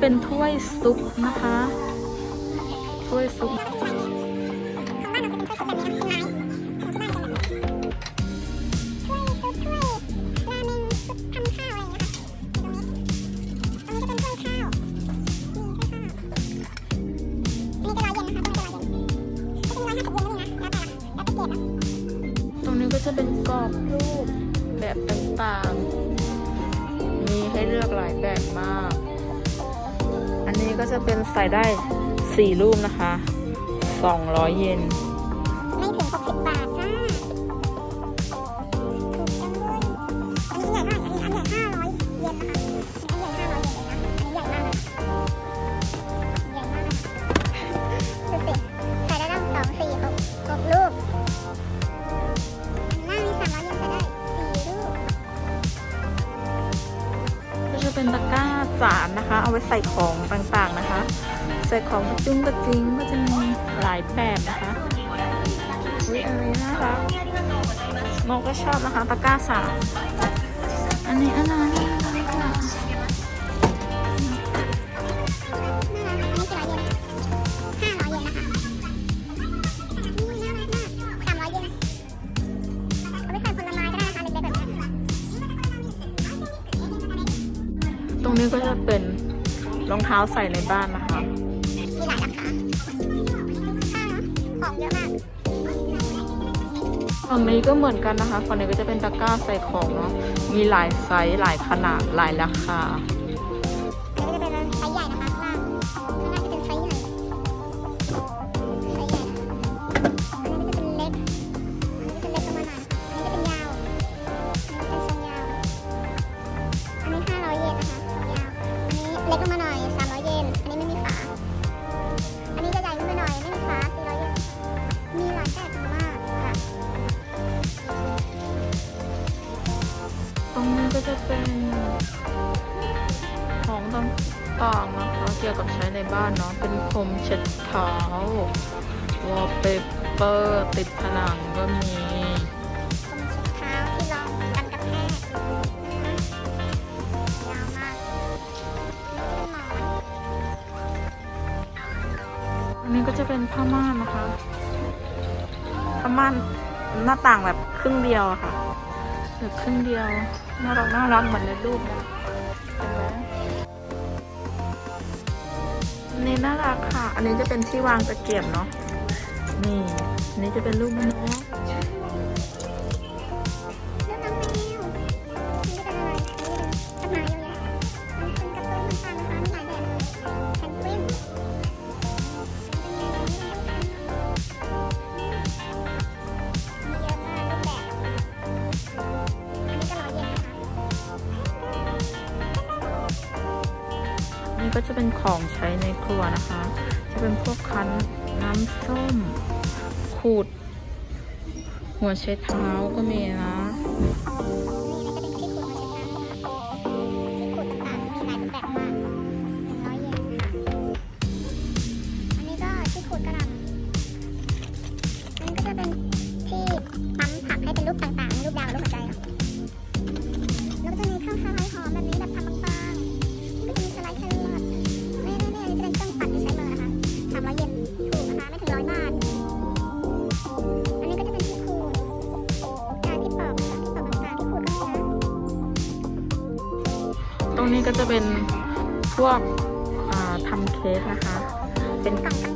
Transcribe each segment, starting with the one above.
เป็นถ้วยซุปนะคะ ใส่ได้ 4 รูปนะคะ 200 เยน ของต่างๆนะคะ ใส่ของกระจุ้งกระจิงก็จะมีหลายแบบนะคะอุ้ยอะไรน่ารักโมก็ชอบนะคะตะกร้าสามอันนี้อะไรตรงนี้ก็จะเป็น รองเท้าใส่ในบ้านนะคะ มีหลายราคาของเยอะมากฝั่งนี้ก็เหมือนกันนะคะฝั่งนี้ก็จะเป็นตะกร้าใส่ของเนาะ มีหลายไซส์ หลายขนาด หลายราคา ต่างๆนะคะเกี่ยวกับใช้ในบ้านเนาะเป็นคมเช็ดเท้าวอลเปเปอร์ติดผนังก็มีันนี้ก็จะเป็นผ้าม่านนะคะ ผ้าม่านหน้าต่างแบบครึ่งเดียวค่ะหรือครึ่งเดียว น่ารักน่ารักเหมือนในรูปนะ อันนี้น่ารักค่ะ อันนี้จะเป็นที่วางตะเกียบเนาะ นี่ อันนี้จะเป็นรูปนกี้ก็จะเป็นของใช้ในครัวนะคะ จะเป็นพวกคั้นน้ำส้มขูด หัวใช้เท้าก็มีนะ นี้ก็จะเป็นพวกทำเค้กนะคะ เป็นกังกัง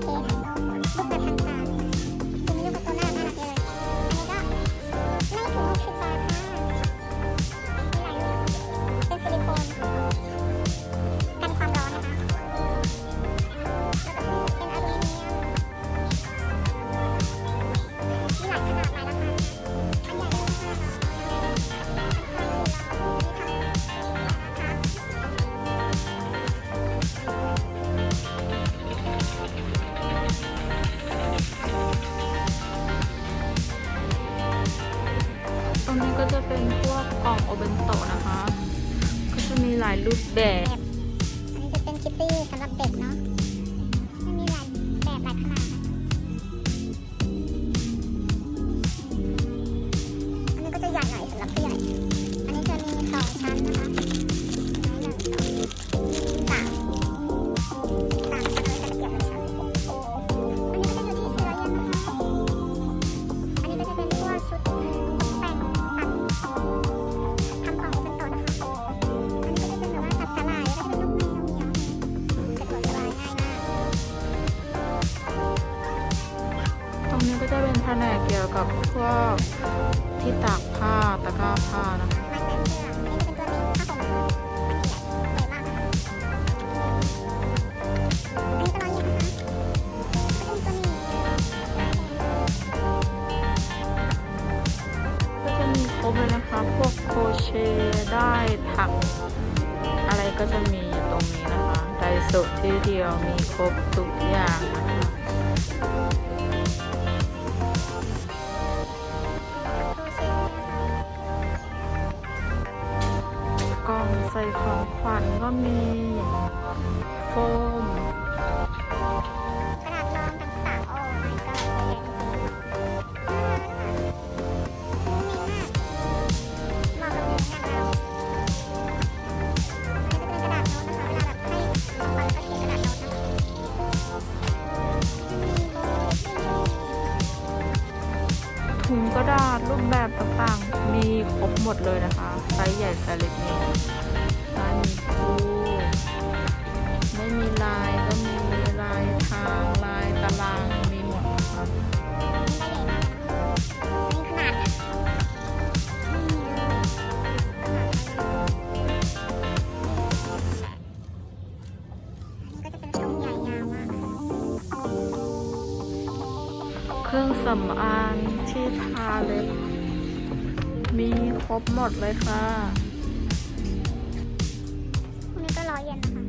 องโอเบนโตนะคะ ก็จะมีหลายรูปแบบ อันนี้จะเป็นคิตตี้สำหรับเด็กเนาะ ครบทุกอย่างนะคะกล่องใส่ของขวัญก็มีโฟม ถุงกระดาษรูปแบบต่างๆ มีครบหมดเลยนะคะ ไซส์ใหญ่ไซส์เล็กมีลายมีคูไม่มีลายก็มีลายทางลายตารางมีหมดนะครับนี่ขนาดนี่ก็จะเป็นทรงใหญ่ยาวมากเครื่องสำอาง ที่ทาเล็บมีครบหมดเลยค่ะพวกนี้ก็ร้อยเยนนะคะ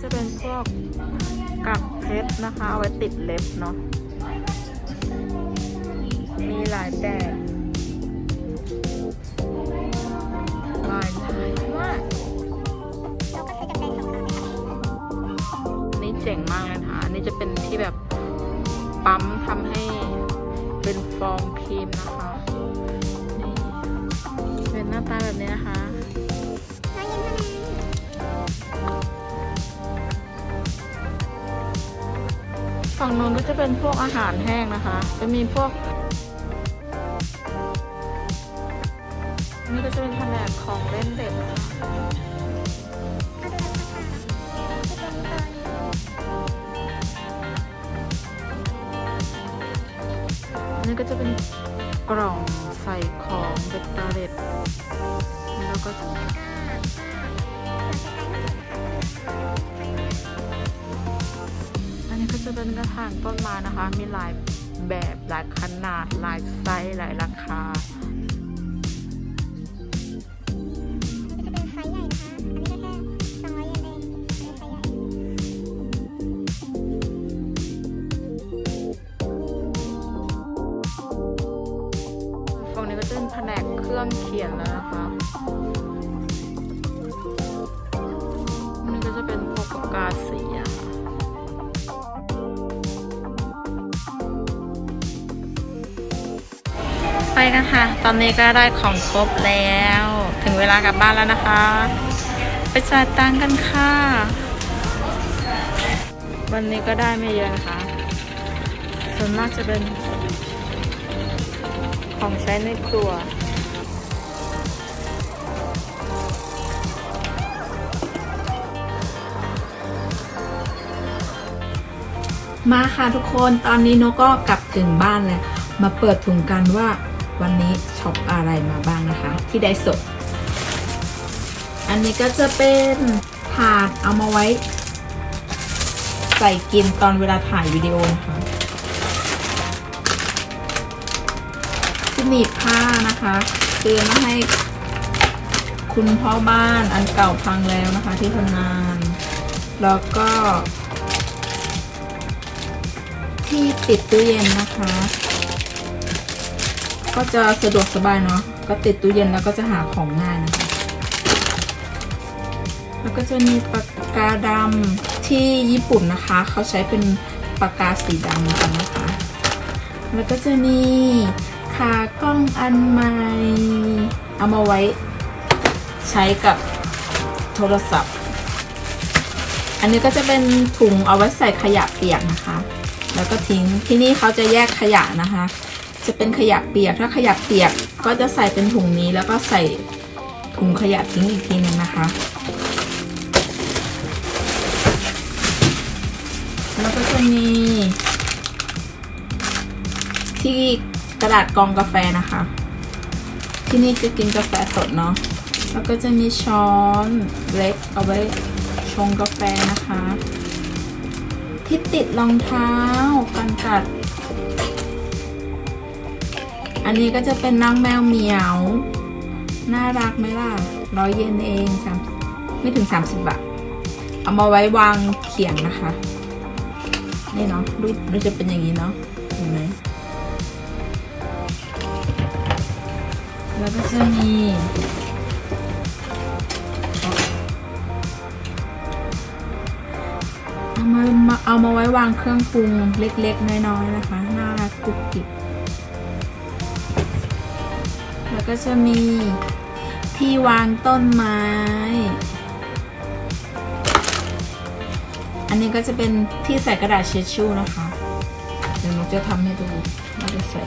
จะเป็นพวกกักเพชรนะคะเอาไว้ติดเล็บเนาะ มีหลายแบบหลายหลายมากเราก็ซื้อจากแบรนด์ของเขาเลยค่ะอันนี้เจ๋งมากเลยนะคะอันนี้จะเป็นที่แบบ ปั๊มทำให้เป็นฟองครีมนะคะนี่เป็นหน้าตาแบบนี้นะคะฝั่งนู้นก็จะเป็นพวกอาหารแห้งนะคะ จะมีพวกนี่ก็จะเป็นแผนกของเล่นเด็กนะคะ นี้ก็จะเป็นกล่องใส่ของเบ็ดตาเล็ดแล้วก็อันนี้ก็จะเป็นกระถางต้นไม้นะคะ มีหลายแบบหลายขนาดหลายไซส์หลายราคา รื่องเขียนแล้วนะคะอันนี้ก็จะเป็นพวกปากกาสีอะค่ะไปกันค่ะตอนนี้ก็ได้ของครบแล้ว ถึงเวลากลับบ้านแล้วนะคะ ไปจ่ายตังค์กันค่ะ วันนี้ก็ได้ไม่เยอะนะคะ ส่วนมากจะเป็นของใช้ในครัว มาค่ะทุกคนตอนนี้นกก็กลับถึงบ้านแล้ว มาเปิดถุงกันว่าวันนี้ช็อปอะไรมาบ้างนะคะ ที่ได้สด อันนี้ก็จะเป็นถาดเอามาไว้ ใส่กินตอนเวลาถ่ายวิดีโอนะคะที่หนีบผ้านะคะซื้อมาให้คุณพ่อบ้านอันเก่าพังแล้วนะคะที่ทำงาน แล้วก็ ที่ติดตู้เย็นนะคะ ก็จะสะดวกสบายเนาะก็ติดตู้เย็นแล้วก็จะหาของง่ายนะคะแล้วก็จะมีปากกาดำที่ญี่ปุ่นนะคะ เขาใช้เป็นปากกาสีดำกันนะคะ แล้วก็จะมีขากล้องอันใหม่เอามาไว้ใช้กับโทรศัพท์ อันนี้ก็จะเป็นถุงเอาไว้ใส่ขยะเปียกนะคะ แล้วก็ทิ้งที่นี่เขาจะแยกขยะนะคะ จะเป็นขยะเปียกถ้าขยะเปียกก็จะใส่เป็นถุงนี้แล้วก็ใส่ถุงขยะทิ้งอีกทีหนึงนะคะ แล้วก็จะมีที่กระดาษกองกาแฟนะคะ ที่นี่จะกินกาแฟสดเนาะแล้วก็จะมีช้อนเล็กเอาไว้ชงกาแฟนะคะ ที่ติดรองเท้ากันกัด อันนี้ก็จะเป็นน้องแมวเหมียว น่ารักไหมล่ะร้อยเยนเองสามไม่ถึง 30 บาท เอามาไว้วางเขียงนะคะ นี่เนาะรูปรูปจะเป็นอย่างนี้เนาะเห็นไหมแล้วก็จะมี เอามาเอามาไว้วางเครื่องปรุงเล็กๆ น้อยๆนะคะ น่ารักกุบกิบ แล้วก็จะมีที่วางต้นไม้ อันนี้ก็จะเป็นที่ใส่กระดาษเช็ดชู่นะคะ เดี๋ยวหนูจะทำให้ดูว่าจะใส่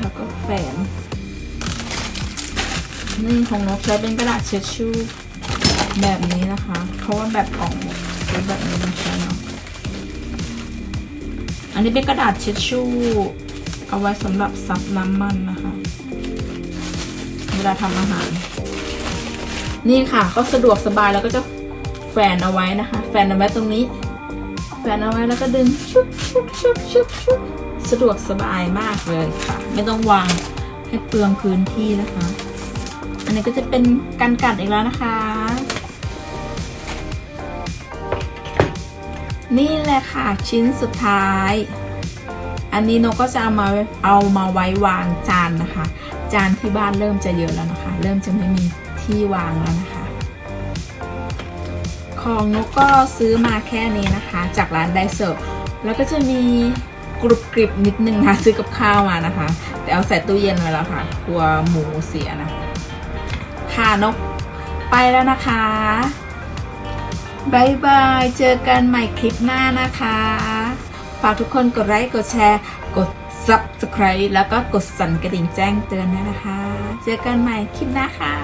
แล้วก็แฝนนี่ของนกใช้เป็นกระดาษเช็ดชู่ แบบนี้นะคะ เพราะว่าแบบกล่องใช้แบบนี้ไม่ใช่เนาะอันนี้เป็นกระดาษเช็ดชู่เอาไว้สำหรับซับน้ำมันนะคะ เวลาทำอาหาร นี่ค่ะก็สะดวกสบายแล้วก็จะแฝนเอาไว้นะคะ แฝนเอาไว้ตรงนี้ แฝนเอาไว้แล้วก็ดึงชุบชุบชุบชุบชุบสะดวกสบายมากเลยค่ะ ไม่ต้องวางให้เปลืองพื้นที่นะคะ อันนี้ก็จะเป็นกันกัดอีกแล้วนะคะ นี่แหละค่ะชิ้นสุดท้าย อันนี้นกก็จะเอามาเอามาไว้วางจานนะคะ จานที่บ้านเริ่มจะเยอะแล้วนะคะ เริ่มจะไม่มีที่วางแล้วนะคะ ของนกก็ซื้อมาแค่นี้นะคะ จากร้านไดเซอร์แล้วก็จะมีกรุบกริบนิดนึงค่ะซื้อกับข้าวมานะคะ แต่เอาใส่ตู้เย็นไว้แล้วค่ะกลัวหมูเสียนะคะค่ะนกไปแล้วนะคะ บายบาย เจอกันใหม่คลิปหน้านะคะ ฝากทุกคนกดไลค์กดแชร์ กด subscribe แล้วก็กดสั่นกระดิ่งแจ้งเตือนด้วยนะคะ เจอกันใหม่คลิปหน้าค่ะ